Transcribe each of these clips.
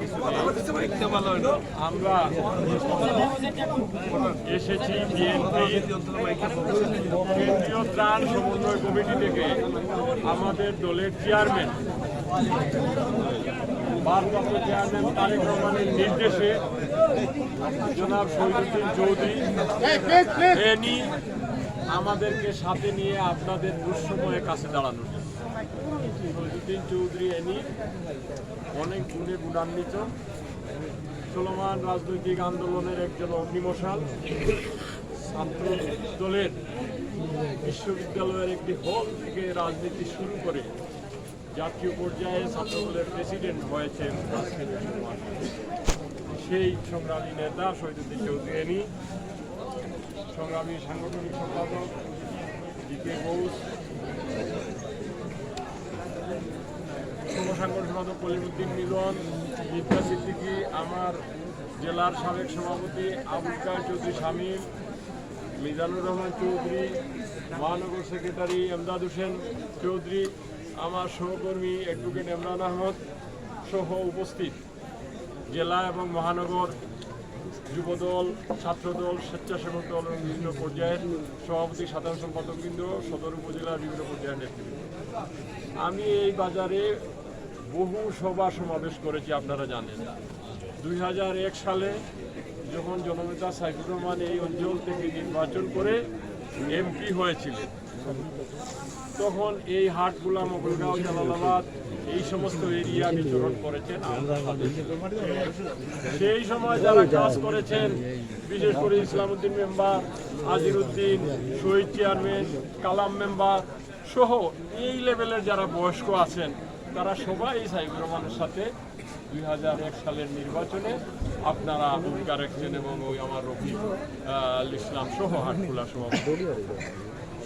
কিছু আমরা এসেছি বিএনপি কেন্দ্রীয় ত্রাণ সমন্বয় কমিটি থেকে আমাদের দলের চেয়ারম্যান। ভারপ্রাপ্ত চেয়ারম্যান তারেক রহমানের নির্দেশে জনাব শহীদুদ্দিন চৌধুরী আমাদেরকে সাথে নিয়ে আপনাদের দুঃসময়ে কাছে দাঁড়ানোর। জন্য চৌধুরী এনি অনেক গুণে গুণান্বিত। চলমান রাজনৈতিক আন্দোলনের একজন অগ্নিমশাল ছাত্র দলের বিশ্ববিদ্যালয়ের একটি হল থেকে রাজনীতি শুরু করে জাতীয় পর্যায়ে ছাত্র দলের প্রেসিডেন্ট হয়েছেন সেই সংগ্রামী নেতা শহীদুদ্দিন চৌধুরী সংগ্রামী সাংগঠনিক সম্পাদক ডিকে ঘোষ সাংগঠনিক সম্পাদক কলিমুদ্দিন মিলন বিদ্যা সিদ্দিকি, আমার জেলার সাবেক সভাপতি আবুল কার চৌধুরী শামীম, মিজানুর রহমান চৌধুরী, মহানগর সেক্রেটারি এমদাদ হোসেন চৌধুরী, আমার সহকর্মী অ্যাডভোকেট ইমরান আহমদ সহ উপস্থিত জেলা এবং মহানগর যুবদল, ছাত্রদল, স্বেচ্ছাসেবক দল এবং বিভিন্ন পর্যায়ের সভাপতি, সাধারণ সম্পাদকবৃন্দ, সদর উপজেলার বিভিন্ন পর্যায়ের নেতৃবৃন্দ। আমি এই বাজারে বহু সভা সমাবেশ করেছি, আপনারা জানেন দুই হাজার এক সালে যখন জননেতা সাইফুর রহমান এই অঞ্চল থেকে নির্বাচন করে এমপি হয়েছিলেন, তখন এই হাটগুলা মোগলগাঁও জালালাবাদ, এই সমস্ত এরিয়া বিচরণ করেছেন। সেই সময় যারা কাজ করেছেন, বিশেষ করে Islamuddin member, Ajiruddin, Shahid chairman, Kalam member সহ এই লেভেলের যারা বয়স্ক আছেন তারা সবাই সাইফুর রহমানের সাথে দুই হাজার এক সালের নির্বাচনে আপনারা ভূমিকা রেখেছেন এবং ওই আমার রফিক আহ, ইসলাম সহ হাটখোলা সভাপতি।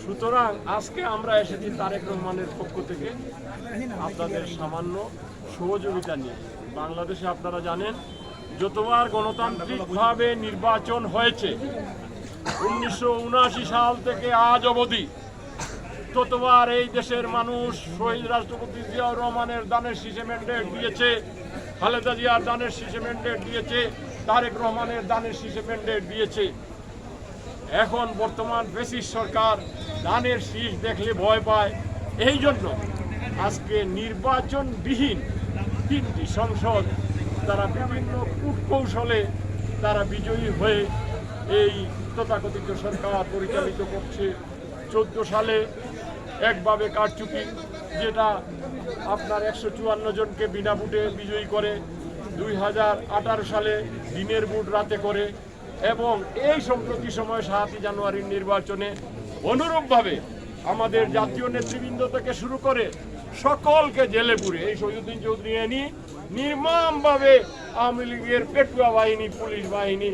সুতরাং আজকে আমরা এসেছি তারেক রহমানের পক্ষ থেকে আপনাদের সামান্য সহযোগিতা নিয়ে। বাংলাদেশে আপনারা জানেন যতবার গণতান্ত্রিকভাবে নির্বাচন হয়েছে উনিশশো উনআশি সাল থেকে আজ অবধি ততবার এই দেশের মানুষ শহীদ রাষ্ট্রপতি জিয়াউর রহমানের দানের শীষে ম্যান্ডেট দিয়েছে, খালেদা জিয়ার দানের শীষে ম্যান্ডেট দিয়েছে, তারেক রহমানের দানের শীষে ম্যান্ডেট দিয়েছে। এখন বর্তমান ব্রিটিশ সরকার দানের শীষ দেখলে ভয় পায়। এই জন্য আজকে নির্বাচনবিহীন তিনটি সংসদ, তারা বিভিন্ন কূটকৌশলে তারা বিজয়ী হয়ে এই তথাকথিত সরকার পরিচালিত করছে। চোদ্দ সালে একভাবে কারচুপি, যেটা আপনার একশো চুয়ান্ন জনকে বিনা ভোটে বিজয়ী করে, দুই হাজার আঠারো সালে দিনের ভোট রাতে করে, এবং এই সম্প্রতি সময় সাতই জানুয়ারির নির্বাচনে অনুরূপভাবে আমাদের জাতীয় নেতৃবৃন্দ থেকে শুরু করে সকলকে জেলে পুরে, এই শহীদুদ্দিন চৌধুরী এনি, নির্মমভাবে আওয়ামী লীগের পেটুয়া বাহিনী, পুলিশ বাহিনী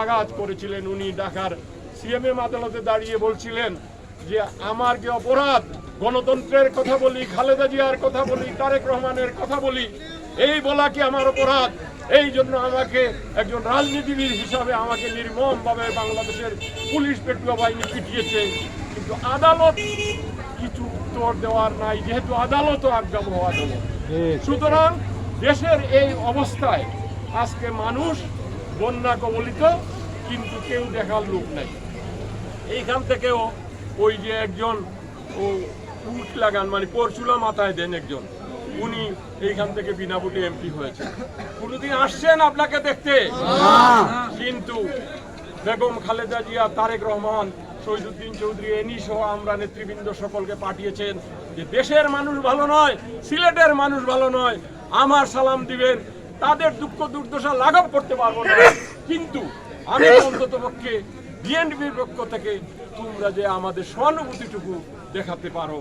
আঘাত করেছিলেন। উনি ঢাকার সিএমএম আদালতে দাঁড়িয়ে বলছিলেন যে আমার যে অপরাধ, গণতন্ত্রের কথা বলি, খালেদা জিয়ার কথা বলি, তারেক রহমানের কথা বলি, এই বলা কি আমার অপরাধ? এই জন্য আমাকে একজন রাজনীতিবিদ হিসাবে আমাকে নির্মমভাবে বাংলাদেশের পুলিশ পেটুয়া বাহিনী পিটিয়েছে। কিন্তু আদালত কিছু উত্তর দেওয়ার নাই, যেহেতু আদালতও আজ্ঞাবহ আদালত সুতরাং দেশের এই অবস্থায় আজকে মানুষ বন্যা কবলিত, কিন্তু কেউ দেখার লোক নাই। এইখান থেকেও ওই যে একজন ও উট লাগান মানে পরচুলা মাথায় দেন একজন। উনি এইখান থেকে বিনা ভোটে এমপি হয়েছে কোনোদিন আসছেন আপনাকে দেখতে? কিন্তু বেগম খালেদা জিয়া তারেক রহমান শহীদুদ্দিন চৌধুরী এনি সহ আমরা নেতৃবৃন্দ সকলকে পাঠিয়েছেন যে দেশের মানুষ ভালো নয় সিলেটের মানুষ ভালো নয় আমার সালাম দিবেন তাদের দুঃখ দুর্দশা লাঘব করতে পারব না। কিন্তু আমি অন্তত পক্ষে বিএনপির পক্ষ থেকে তোমরা যে আমাদের সহানুভূতিটুকু দেখাতে পারো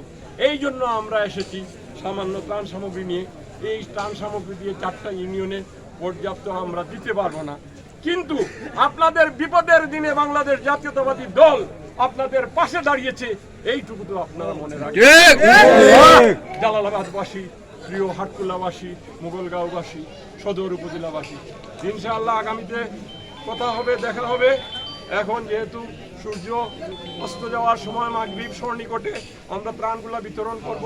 এই জন্য আমরা এসেছি সামান্য ত্রাণ সামগ্রী নিয়ে। এই ত্রাণ সামগ্রী দিয়ে চারটা ইউনিয়নে পর্যাপ্ত আমরা দিতে পারব না। কিন্তু আপনাদের বিপদের দিনে বাংলাদেশ জাতীয়তাবাদী দল আপনাদের পাশে দাঁড়িয়েছে এইটুকু তো আপনারা মনে রাখবেন। জালালাবাদবাসী প্রিয় হাটকুলাবাসী মোগলগাঁওবাসী সদর উপজেলাবাসী ইনশাআল্লাহ আগামীতে কথা হবে দেখা হবে। এখন যেহেতু সূর্য অস্ত যাওয়ার সময় মাগরীব স্বর্ণিকটে আমরা ত্রাণগুলা বিতরণ করব।